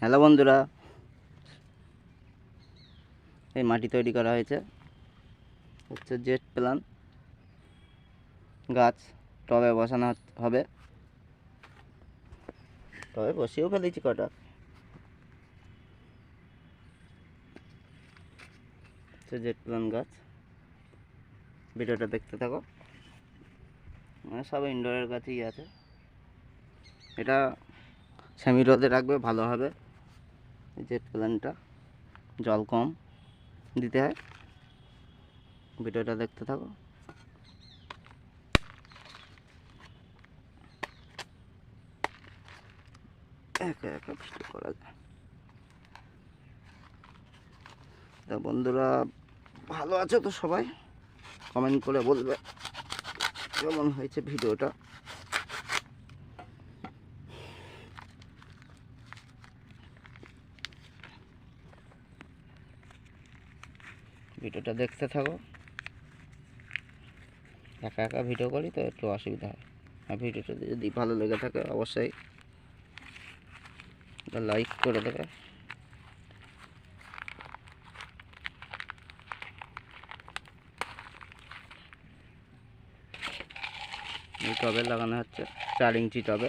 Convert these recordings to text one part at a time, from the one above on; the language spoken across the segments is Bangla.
হ্যালো বন্ধুরা। এই মাটি তৈরি করা হয়েছে। হচ্ছে জেট প্লান। গাছ টবে বসানো হবে। টবে বসিয়েও ফেলেছি কটা। হচ্ছে জেট প্লান গাছ। ভিডিওটা দেখতে থাকো। মানে সব ইনডোরের গাছই আছে। এটা সেমি রোদে রাখবে, ভালো হবে। জেট প্ল্যানটা জল কম দিতে হয়। ভিডিওটা দেখতে থাকো। একা একা করা যায়। তা বন্ধুরা, ভালো আছো তো সবাই? কমেন্ট করে বলবে। কেমন হয়েছে ভিডিওটা? ভিডিওটা দেখতে থাকো। একা একা ভিডিও করি তো একটু অসুবিধা হয়। আর ভিডিওটা যদি ভালো লেগে থাকে অবশ্যই লাইক করে দেবে। টবে লাগানো হচ্ছে চার ইঞ্চি টবে।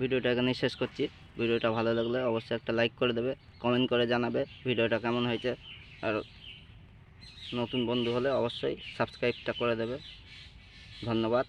ভিডিওটা এখানেই শেষ করছি। ভিডিওটা ভালো লাগলে অবশ্যই একটা লাইক করে দেবে কমেন্ট করে জানাবে ভিডিওটা কেমন হয়েছে। আর নতুন বন্ধু হলে অবশ্যই সাবস্ক্রাইবটা করে দেবে। ধন্যবাদ।